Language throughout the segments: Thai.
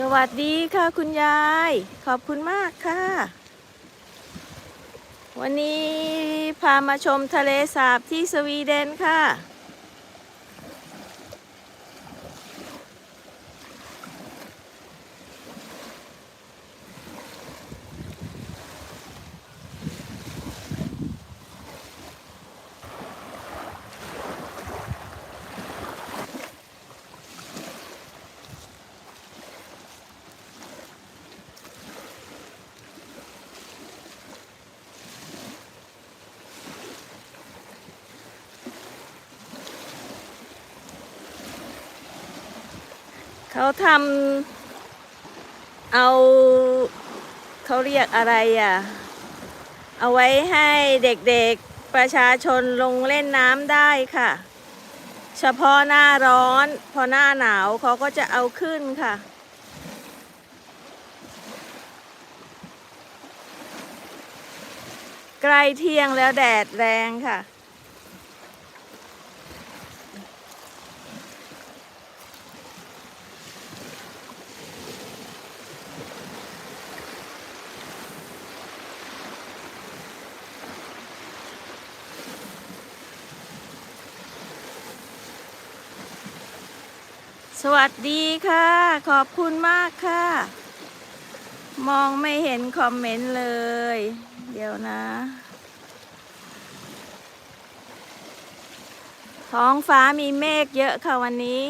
สวัสดีค่ะคุณยาย ขอบคุณมากค่ะ วันนี้พามาชมทะเลสาบที่สวีเดนค่ะ เขาทำเอาเขาเรียกอะไรอะ เอาไว้ให้เด็กๆประชาชนลงเล่นน้ำได้ค่ะ เฉพาะหน้าร้อน พอหน้าหนาวเขาก็จะเอาขึ้นค่ะใกล้เที่ยงแล้วแดดแรงค่ะ วัสดีค่ะ ขอบคุณมากค่ะ มองไม่เห็นคอมเมนต์เลย เดี๋ยวนะ ท้องฟ้ามีเมฆเยอะค่ะวันนี้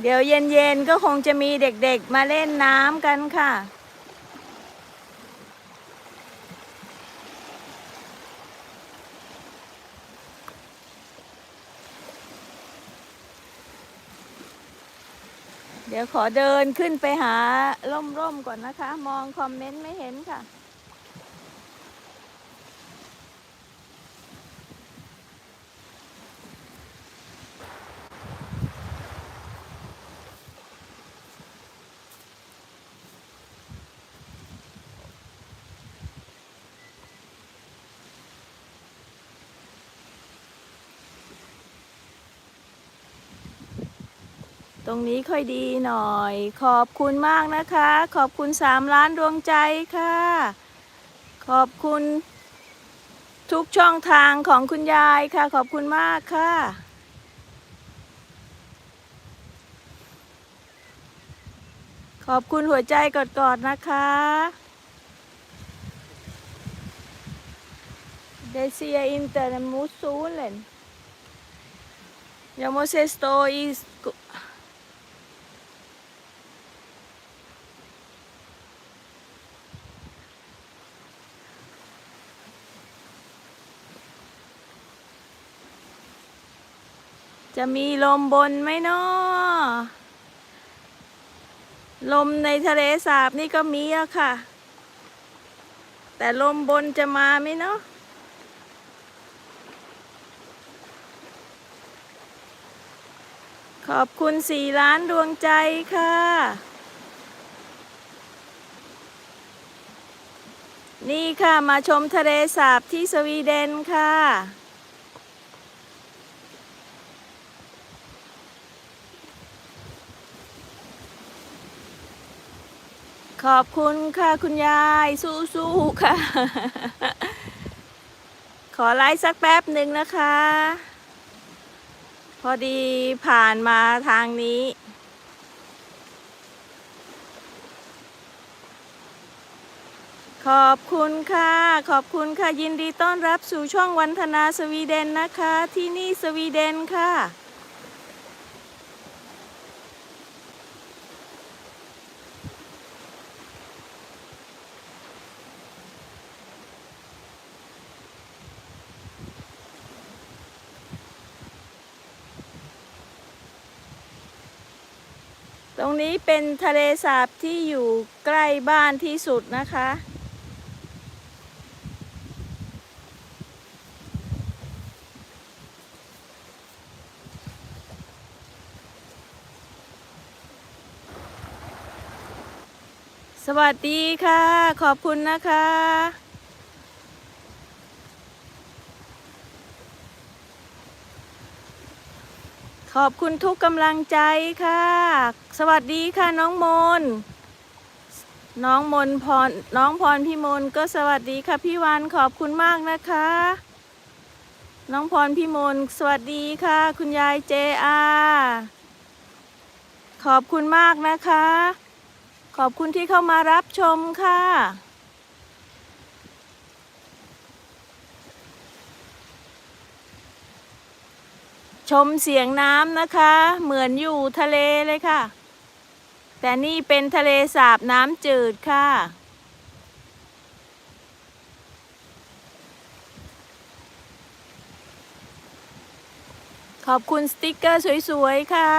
เดี๋ยวเย็นๆก็คงจะมีเด็กๆมาเล่นน้ำกันค่ะ เดี๋ยวขอเดินขึ้นไปหาร่มๆก่อนนะคะ มองคอมเมนต์ไม่เห็นค่ะ ตรงนี้ค่อยดีหน่อย ขอบคุณมากนะคะ ขอบคุณสามล้านดวงใจค่ะ ขอบคุณ ทุกช่องทางของคุณยายค่ะ ขอบคุณมากค่ะ ขอบคุณหัวใจกอดๆนะคะ Det ser jag inte mot จะมีลมบนไหมเนาะลมในทะเลสาบนี่ก็มีอะค่ะ แต่ลมบนจะมาไหมเนาะขอบคุณสี่ล้านดวงใจค่ะ นี่ค่ะมาชมทะเลสาบที่สวีเดนค่ะ ขอบคุณค่ะคุณยาย สู้ๆค่ะ ขอไลฟ์สักแป๊บหนึ่งนะคะ พอดีผ่านมาทางนี้ ขอบคุณค่ะ ขอบคุณค่ะยินดีต้อนรับสู่ช่องวันธนาสวีเดนนะคะ ที่นี่สวีเดนค่ะ ตรงนี้เป็นทะเลสาบที่อยู่ใกล้บ้านที่สุดนะคะ สวัสดีค่ะ ขอบคุณนะคะ ขอบคุณทุกกำลังใจค่ะ สวัสดีค่ะน้องมน น้องมนพร น้องพรพี่มนก็สวัสดีค่ะพี่วันขอบคุณมากนะคะ น้องพรพี่มนสวัสดีค่ะ คุณยายเจอาขอบคุณมากนะคะ ขอบคุณที่เข้ามารับชมค่ะ ชมเสียงน้ำนะคะ เหมือนอยู่ทะเลเลยค่ะ แต่นี่เป็นทะเลสาบน้ำจืดค่ะ ขอบคุณสติกเกอร์สวยๆ ค่ะ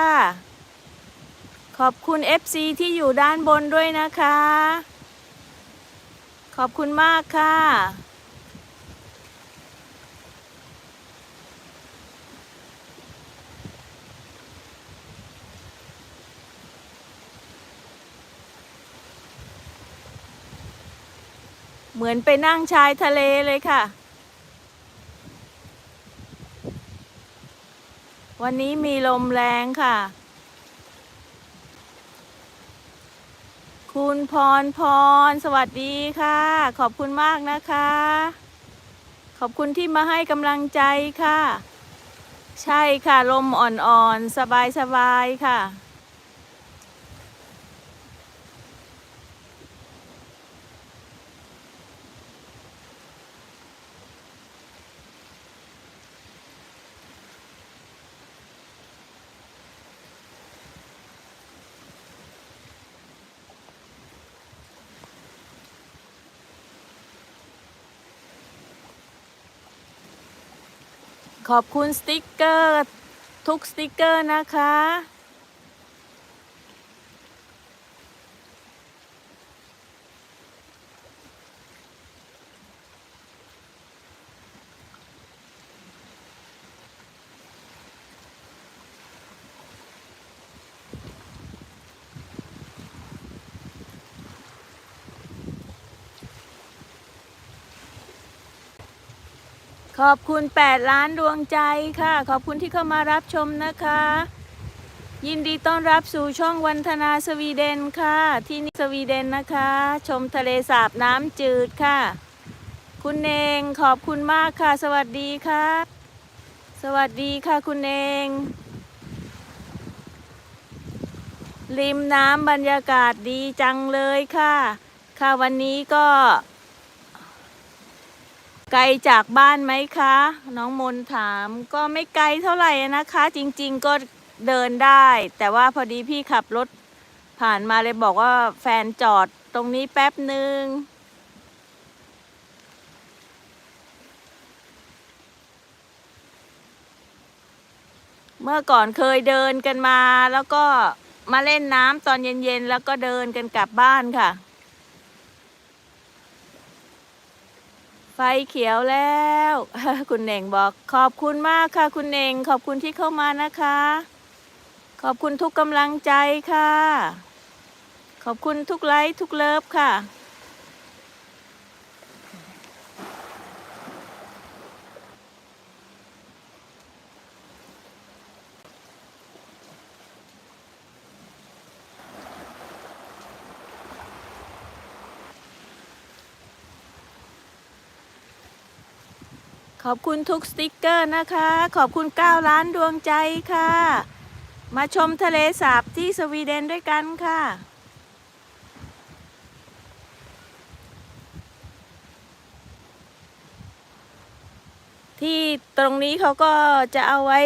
ขอบคุณ FC ที่อยู่ด้านบนด้วยนะคะ ขอบคุณมากค่ะ เหมือนไปนั่งชายทะเลเลยค่ะ วันนี้มีลมแรงค่ะ คุณพรพร สวัสดีค่ะ ขอบคุณมากนะคะ ขอบคุณที่มาให้กำลังใจค่ะ ใช่ค่ะ ลมอ่อนๆ สบายๆ ค่ะ ขอบคุณสติกเกอร์ ทุกสติกเกอร์นะคะ ขอบคุณ 8 ล้านดวงใจค่ะ ขอบคุณที่เข้ามารับชมนะคะ ยินดีต้อนรับสู่ช่องวันธนาสวีเดนค่ะ ที่นี่สวีเดนนะคะ ชมทะเลสาบน้ำจืดค่ะ คุณเองขอบคุณมากค่ะ สวัสดีค่ะ สวัสดีค่ะคุณเองริมน้ำบรรยากาศดีจังเลยค่ะ ค่ะวันนี้ก็ ไกลจากบ้านไหมคะ น้องมนถามก็ไม่ไกลเท่าไหร่นะคะ จริงๆก็เดินได้ แต่ว่าพอดีพี่ขับรถผ่านมาเลยบอกว่าแฟนจอดตรงนี้แป๊บหนึ่งเมื่อก่อนเคยเดินกันมาแล้วก็มาเล่นน้ำตอนเย็นๆ แล้วก็เดินกันกลับบ้านค่ะ ไฟเขียวแล้ว คุณเน่งบอกขอบคุณมากค่ะ คุณเน่งขอบคุณที่เข้ามานะคะ ขอบคุณทุกกำลังใจค่ะ ขอบคุณทุกไลค์ทุกเลิฟค่ะ ขอบคุณทุกสติกเกอร์นะคะ ขอบคุณ9ล้านดวงใจค่ะ มาชมทะเลสาบที่สวีเดนด้วยกันค่ะที่ตรงนี้เขาก็จะเอาไว้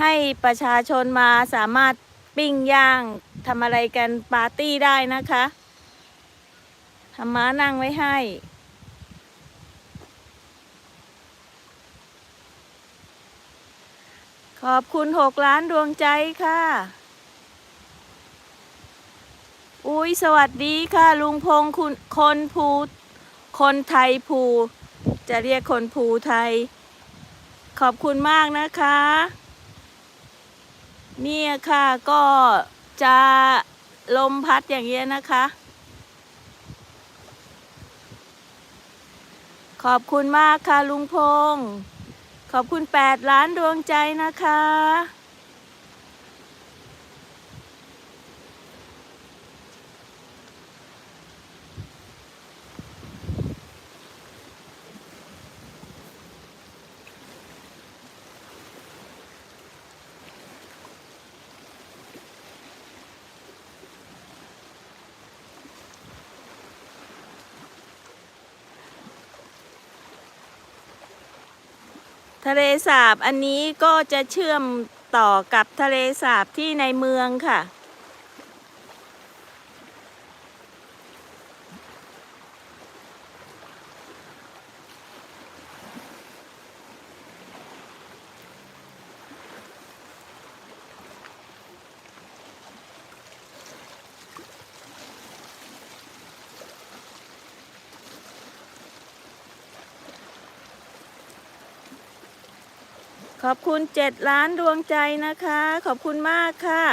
ให้ประชาชนมาสามารถปิ้งย่างทำอะไรกันปาร์ตี้ได้นะคะทำม้านั่งไว้ให้ ขอบคุณหกล้านดวงใจค่ะ อุ้ยสวัสดีค่ะ ลุงพงคุณคนภูคนไทยภู จะเรียกคนภูไทย ขอบคุณมากนะคะ เนี่ยค่ะก็จะลมพัดอย่างเงี้ยนะคะ ขอบคุณมากค่ะลุงพงษ์ ขอบคุณ 8 ล้านดวงใจนะคะ ทะเลสาบอันนี้ก็จะเชื่อมต่อกับทะเลสาบที่ในเมืองค่ะ ขอบคุณเจ็ดล้านดวงใจนะคะ ขอบคุณมากค่ะ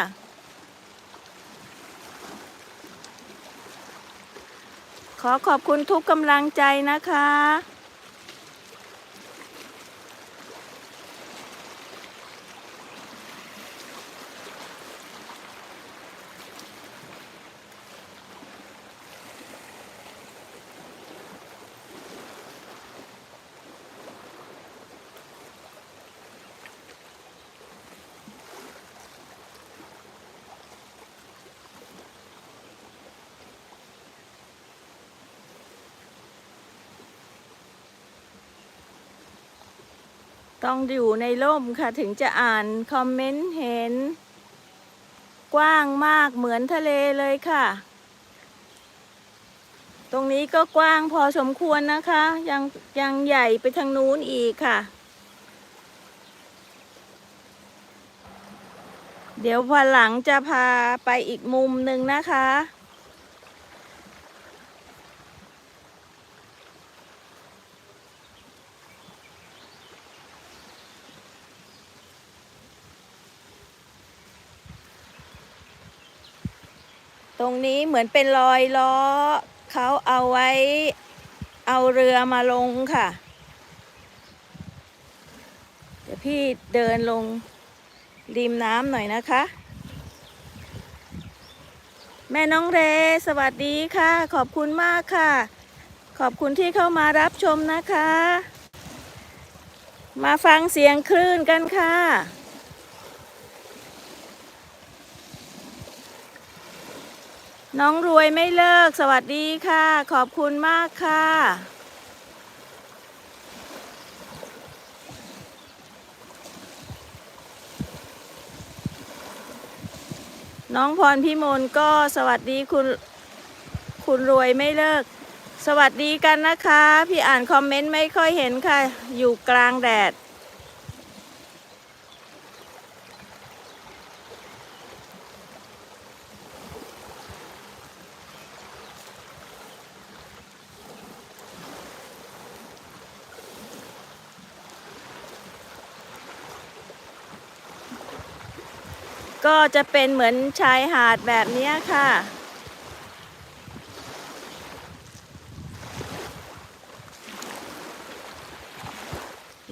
ขอขอบคุณทุกกำลังใจนะคะ ต้องอยู่ในร่มค่ะถึงจะอ่านคอมเมนต์เห็น กว้างมากเหมือนทะเลเลยค่ะ ตรงนี้ก็กว้างพอสมควรนะคะ ยังยังใหญ่ไปทางนู้นอีกค่ะ เดี๋ยววันหลังจะพาไปอีกมุมหนึ่งนะคะ รงนี้เหมือนเป็นรอยล้อเขาเอาไว้เอาเรือมาลงค่ะ เดี๋ยวพี่เดินลงริมน้ำหน่อยนะคะ แม่น้องเร สวัสดีค่ะ ขอบคุณมากค่ะ ขอบคุณที่เข้ามารับชมนะคะ มาฟังเสียงคลื่นกันค่ะ น้องรวยไม่เลิก สวัสดีค่ะ ขอบคุณมากค่ะ น้องพรพิมลก็สวัสดีคุณคุณรวยไม่เลิก สวัสดีกันนะคะ พี่อ่านคอมเมนต์ไม่ค่อยเห็นค่ะ อยู่กลางแดด ก็จะเป็นเหมือนชายหาดแบบนี้ค่ะ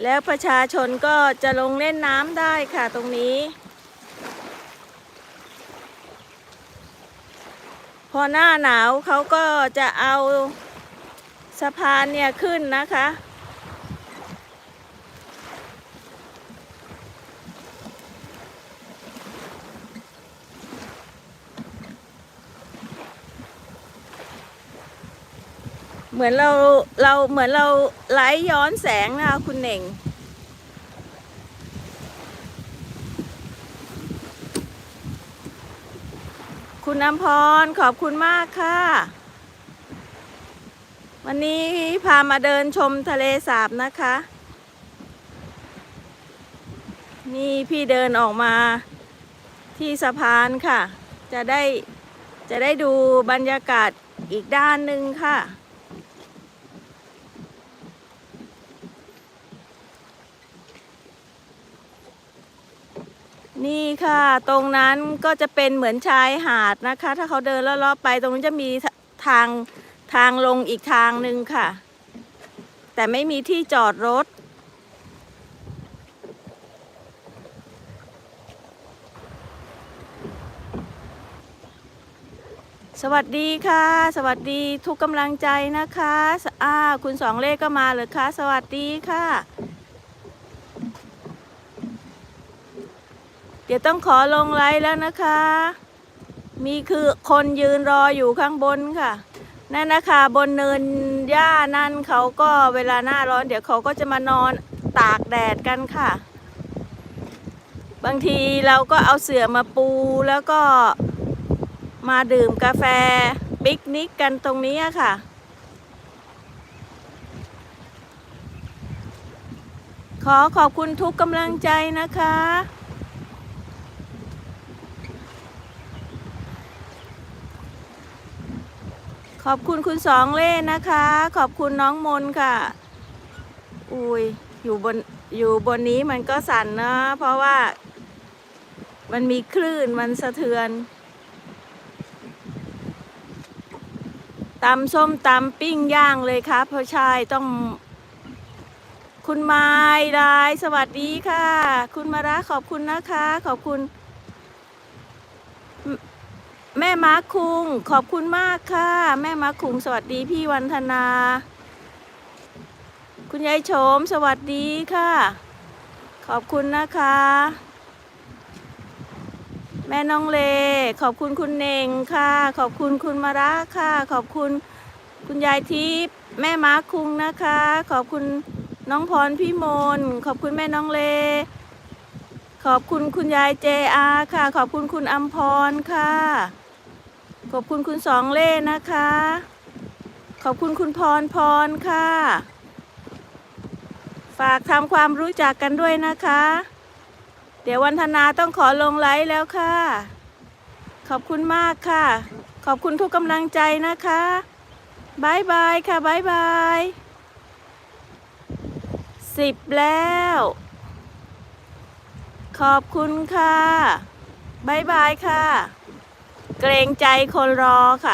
แล้วประชาชนก็จะลงเล่นน้ำได้ค่ะตรงนี้ พอหน้าหนาวเขาก็จะเอาสะพานเนี่ยขึ้นนะคะ เหมือนเราเราเหมือนเราไลฟ์ย้อนแสงนะคะคุณเหน่ง คุณน้ำพรขอบคุณมากค่ะ วันนี้พามาเดินชมทะเลสาบนะคะ นี่พี่เดินออกมาที่สะพานค่ะ จะได้จะได้ดูบรรยากาศอีกด้านหนึ่งค่ะ นี่ค่ะ ตรงนั้นก็จะเป็นเหมือนชายหาดนะคะ ถ้าเขาเดินเลาะๆไป ตรงนี้นจะมีทางทางลงอีกทางหนึ่งค่ะ แต่ไม่มีที่จอดรถ สวัสดีค่ะ สวัสดีทุกกำลังใจนะคะสอ่าคุณสองเลขก็มาเลยคะสวัสดีค่ะ ดี๋ยวต้องขอลงไลฟ์แล้วนะคะ มีคือคนยืนรออยู่ข้างบนค่ะนั่นนะคะบนเนินหญ้านั่นเขาก็เวลาหน้าร้อน เดี๋ยวเขาก็จะมานอนตากแดดกันค่ะ บางทีเราก็เอาเสื่อมาปูแล้วก็มาดื่มกาแฟปิกนิกกันตรงนี้ค่ะ ขอขอบคุณทุกกำลังใจนะคะ ขอบคุณคุณสองเล่นะคะ ขอบคุณน้องมนค่ะ อุ้ยอยู่บนอยู่บนนี้มันก็สั่นนะเพราะว่า มันมีคลื่นมันสะเทือนตำส้มตำปิ้งย่างเลยครับเพราะชายต้อง คุณไม้รายสวัสดีค่ะ คุณมาระขอบคุณนะคะ ขอบคุณ แม่มาคุง ขอบคุณมากค่ะ แม่มาคุง สวัสดีพี่วันธนา คุณยายโฉมสวัสดีค่ะ ขอบคุณนะคะ แม่น้องเล ขอบคุณคุณเน่งค่ะ ขอบคุณคุณมาระค่ะ ขอบคุณคุณยายทิพย์แม่มาคุงนะคะ ขอบคุณน้องพรพี่มน ขอบคุณแม่น้องเล ขอบคุณคุณยายเจอาค่ะ ขอบคุณคุณอัมพรค่ะ ขอบคุณคุณสองเล่นะคะ ขอบคุณคุณพรพรค่ะ ฝากทำความรู้จักกันด้วยนะคะ เดี๋ยววันธนาต้องขอลงไลฟ์แล้วค่ะ ขอบคุณมากค่ะ ขอบคุณทุกกำลังใจนะคะบายบายค่ะบายบายสิบแล้ว ขอบคุณค่ะบายบายค่ะ เกรงใจคนรอค่ะ